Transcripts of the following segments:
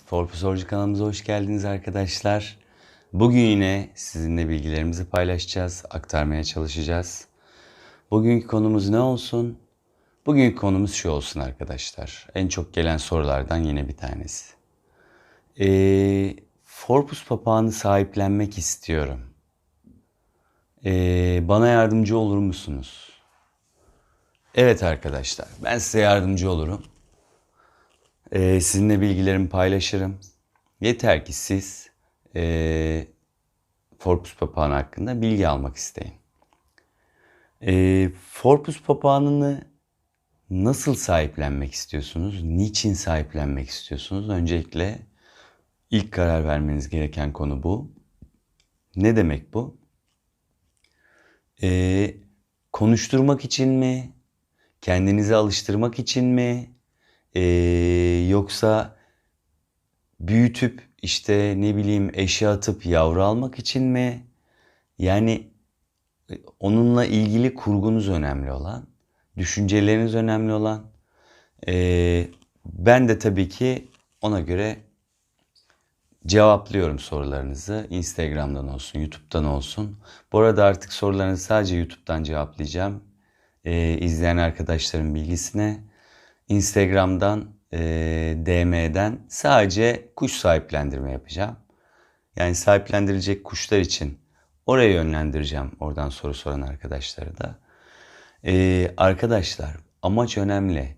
Forpusorcu kanalımıza hoş geldiniz arkadaşlar. Bugün yine sizinle bilgilerimizi paylaşacağız, aktarmaya çalışacağız. Bugünkü konumuz ne olsun? Bugünkü konumuz şu olsun arkadaşlar. En çok gelen sorulardan yine bir tanesi. Ee, Forpus papağanı sahiplenmek istiyorum. Ee, bana yardımcı olur musunuz? Evet arkadaşlar, ben size yardımcı olurum. Ee, sizinle bilgilerimi paylaşırım. Yeter ki siz e, Forpus papağanı hakkında bilgi almak isteyin. E, Forpus papağanını nasıl sahiplenmek istiyorsunuz? Niçin sahiplenmek istiyorsunuz? Öncelikle ilk karar vermeniz gereken konu bu. Ne demek bu? E, konuşturmak için mi? Kendinizi alıştırmak için mi? Ee, yoksa büyütüp işte ne bileyim eşe atıp yavru almak için mi? Yani e, onunla ilgili kurgunuz önemli olan, düşünceleriniz önemli olan. Ee, ben de tabii ki ona göre cevaplıyorum sorularınızı. Instagram'dan olsun, YouTube'dan olsun. Bu arada artık sorularınızı sadece YouTube'dan cevaplayacağım. Ee, izleyen arkadaşların bilgisine. Instagram'dan, e, DM'den sadece kuş sahiplendirme yapacağım. Yani sahiplendirilecek kuşlar için oraya yönlendireceğim oradan soru soran arkadaşları da. E, arkadaşlar amaç önemli.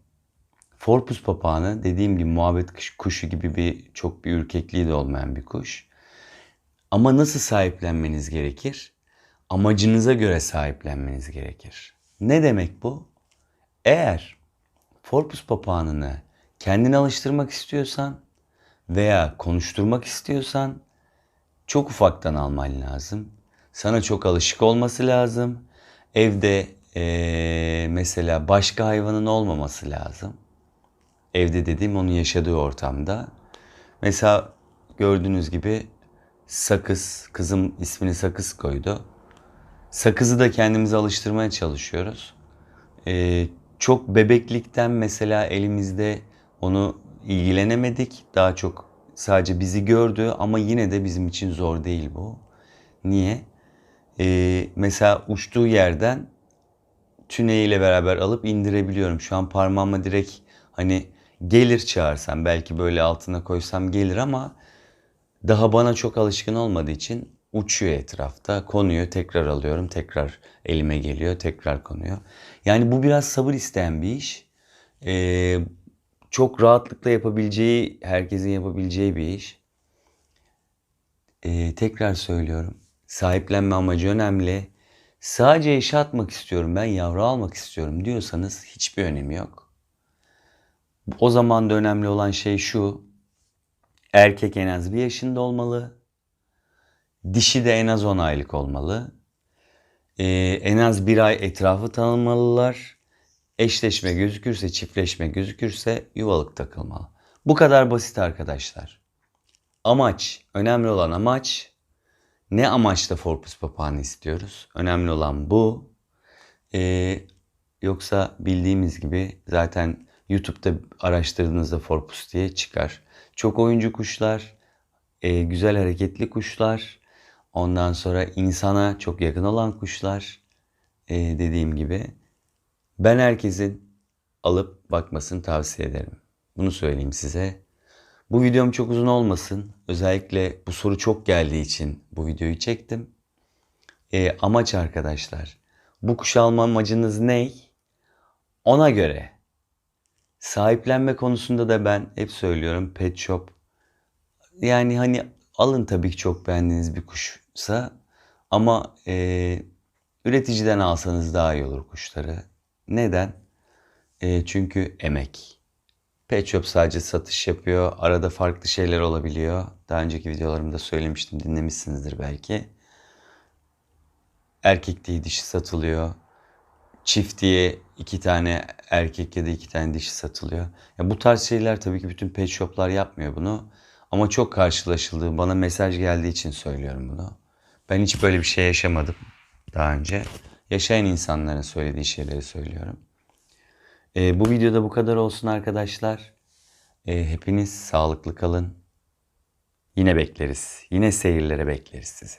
Forpus papağanı dediğim gibi muhabbet kuş- kuşu gibi bir çok bir ürkekliği de olmayan bir kuş. Ama nasıl sahiplenmeniz gerekir? Amacınıza göre sahiplenmeniz gerekir. Ne demek bu? Eğer Forpus papağanını kendini alıştırmak istiyorsan veya konuşturmak istiyorsan çok ufaktan alman lazım. Sana çok alışık olması lazım. Evde eee, mesela başka hayvanın olmaması lazım. Evde dediğim onun yaşadığı ortamda. Mesela gördüğünüz gibi sakız, kızım ismini sakız koydu. Sakızı da kendimize alıştırmaya çalışıyoruz. Ee, çok bebeklikten mesela elimizde onu ilgilenemedik. Daha çok sadece bizi gördü ama yine de bizim için zor değil bu. Niye? Ee, mesela uçtuğu yerden tüneyiyle beraber alıp indirebiliyorum. Şu an parmağıma direkt hani gelir çağırsam belki böyle altına koysam gelir ama daha bana çok alışkın olmadığı için uçuyor etrafta, konuyor, tekrar alıyorum, tekrar elime geliyor, tekrar konuyor. Yani bu biraz sabır isteyen bir iş. Ee, çok rahatlıkla yapabileceği, herkesin yapabileceği bir iş. Ee, tekrar söylüyorum. Sahiplenme amacı önemli. Sadece eşe atmak istiyorum, ben yavru almak istiyorum diyorsanız hiçbir önemi yok. O zaman da önemli olan şey şu. Erkek en az bir yaşında olmalı. Dişi de en az 10 aylık olmalı. Ee, en az bir ay etrafı tanımalılar. Eşleşme gözükürse, çiftleşme gözükürse yuvalık takılmalı. Bu kadar basit arkadaşlar. Amaç, önemli olan amaç. Ne amaçla Forpus papağanı istiyoruz? Önemli olan bu. Ee, yoksa bildiğimiz gibi zaten YouTube'da araştırdığınızda Forpus diye çıkar. Çok oyuncu kuşlar, e, güzel hareketli kuşlar, ondan sonra insana çok yakın olan kuşlar e, dediğim gibi. Ben herkesin alıp bakmasını tavsiye ederim. Bunu söyleyeyim size. Bu videom çok uzun olmasın. Özellikle bu soru çok geldiği için bu videoyu çektim. E, amaç arkadaşlar. Bu kuş alma amacınız ne? Ona göre Sahiplenme konusunda da ben hep söylüyorum pet shop. Yani hani alın tabii ki çok beğendiğiniz bir kuşsa ama e, üreticiden alsanız daha iyi olur kuşları. Neden? E, çünkü emek. Pet shop sadece satış yapıyor. Arada farklı şeyler olabiliyor. Daha önceki videolarımda söylemiştim dinlemişsinizdir belki. Erkek diye dişi satılıyor çift diye iki tane erkek ya da iki tane dişi satılıyor. Ya bu tarz şeyler tabii ki bütün pet shoplar yapmıyor bunu. Ama çok karşılaşıldığı, bana mesaj geldiği için söylüyorum bunu. Ben hiç böyle bir şey yaşamadım daha önce. Yaşayan insanların söylediği şeyleri söylüyorum. Ee, bu videoda bu kadar olsun arkadaşlar. Ee, hepiniz sağlıklı kalın, Yine bekleriz. Yine seyirlere bekleriz sizi.